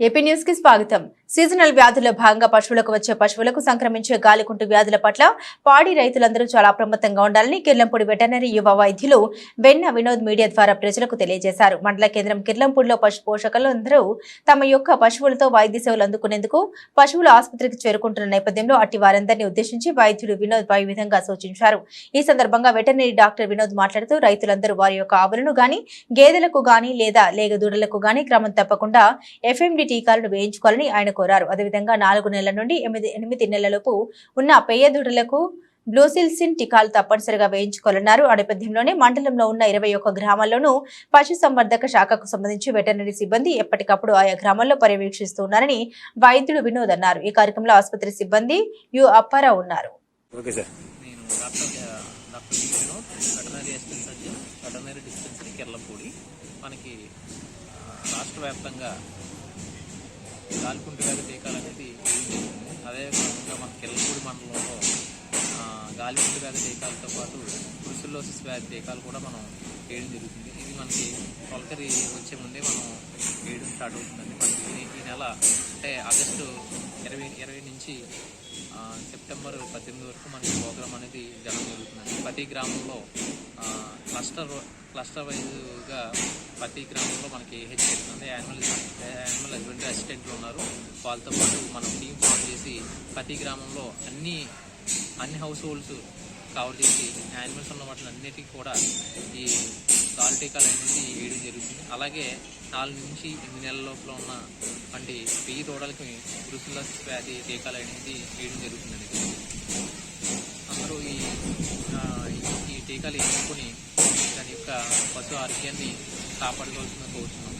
AP న్యూస్కి స్వాగతం. Seasonal వ్యాధుల భాగంగా పశువులకు వచ్చే పశువులకు సంక్రమించే గాలికుంటు వ్యాధుల పట్ల పాడి రైతులందరూ చాలా అప్రమత్తంగా ఉండాలని కిర్లంపూడి వెటర్నరీ యువ వైద్యులు వెన్న వినోద్ మీడియా ద్వారా ప్రజలకు తెలియజేశారు. మండల కేంద్రం కిర్లంపూడిలో పశు పోషకులందరూ తమ యొక్క పశువులతో వైద్య సేవలు అందుకునేందుకు పశువుల ఆసుపత్రికి చేరుకుంటున్న నేపథ్యంలో అట్టి వారందరినీ ఉద్దేశించి వైద్యుడు వినోద్ పై విధంగా సూచించారు. ఈ సందర్భంగా వెటర్నరీ డాక్టర్ వినోద్ మాట్లాడుతూ రైతులందరూ వారి యొక్క ఆవులను గాని గేదెలకు గాని లేదా లేగదూడలకు గాని క్రమం తప్పకుండా ఎఫ్ఎండి టీకాలను వేయించుకోవాలని ఆయన కోరారు. అదేవిధంగా నాలుగు నెలల నుండి ఎనిమిది ఎనిమిది నెలలలోపు ఉన్న పెయ్య దూడలకు బ్లూసిల్సిన్ టీకాలు తప్పనిసరిగా వేయించుకోవాలన్నారు. ఆ నేపథ్యంలోనే మండలంలో ఉన్న ఇరవై ఒక్క గ్రామాల్లోనూ పశు సంవర్ధక శాఖకు సంబంధించి వెటర్నరీ సిబ్బంది ఎప్పటికప్పుడు ఆయా గ్రామాల్లో పర్యవేక్షిస్తున్నారని వైద్యుడు వినోద్ అన్నారు ఈ కార్యక్రమంలో ఆసుపత్రి సిబ్బంది యు అప్పారావు ఉన్నారు. మనకి రాష్ట్ర వ్యాప్తంగా గాలికుంటు వ్యాధి టీకాలు అనేది అదేవిధంగా మన కెర్లంపూడి మండలంలో ఆ, గాలికుంటు వ్యాధి టీకాలతో పాటు బ్రుసిల్లోసిస్ వ్యాధి టీకాలు కూడా మనం వేయడం జరుగుతుంది. ఇది మనకి తొలకరి వచ్చే ముందే మనం వేయడం స్టార్ట్ అవుతుందండి. మనకి ఈ- నెల అంటే ఆగస్టు ఇరవై ఇరవై నుంచి సెప్టెంబర్ పద్దెనిమిది వరకు మనకి ప్రోగ్రామ్ అనేది జరగడం జరుగుతుందండి. ప్రతి గ్రామంలో క్లస్టర్ క్లస్టర్ వైజ్గా ప్రతి గ్రామంలో మనకి హెచ్ఎస్ అంటే యానిమల్ యానిమల్ హస్బెండరీ అసిస్టెంట్లు ఉన్నారు. వాళ్ళతో పాటు మనం టీం ఫామ్ చేసి ప్రతి గ్రామంలో అన్ని అన్ని హౌస్ హోల్డ్స్ కవర్ చేసి యానిమల్స్ ఉన్న వాటిని అన్నిటికీ కూడా ఈ గాల్ టీకాలు అనేది వేయడం జరుగుతుంది. అలాగే నాలుగు నుంచి ఎనిమిది నెలల లోపల ఉన్న వంటి వెయ్యి తోడలకి బ్రుసిల్లస్ వ్యాధి టీకాలు అనేది వేయడం జరుగుతుందండి. అందరూ ఈ ఈ- ఈ టీకాలు వేసుకొని దాని యొక్క పశు ఆరోగ్యాన్ని కాపాడుకోవాల్సిన కోరుతున్నాం.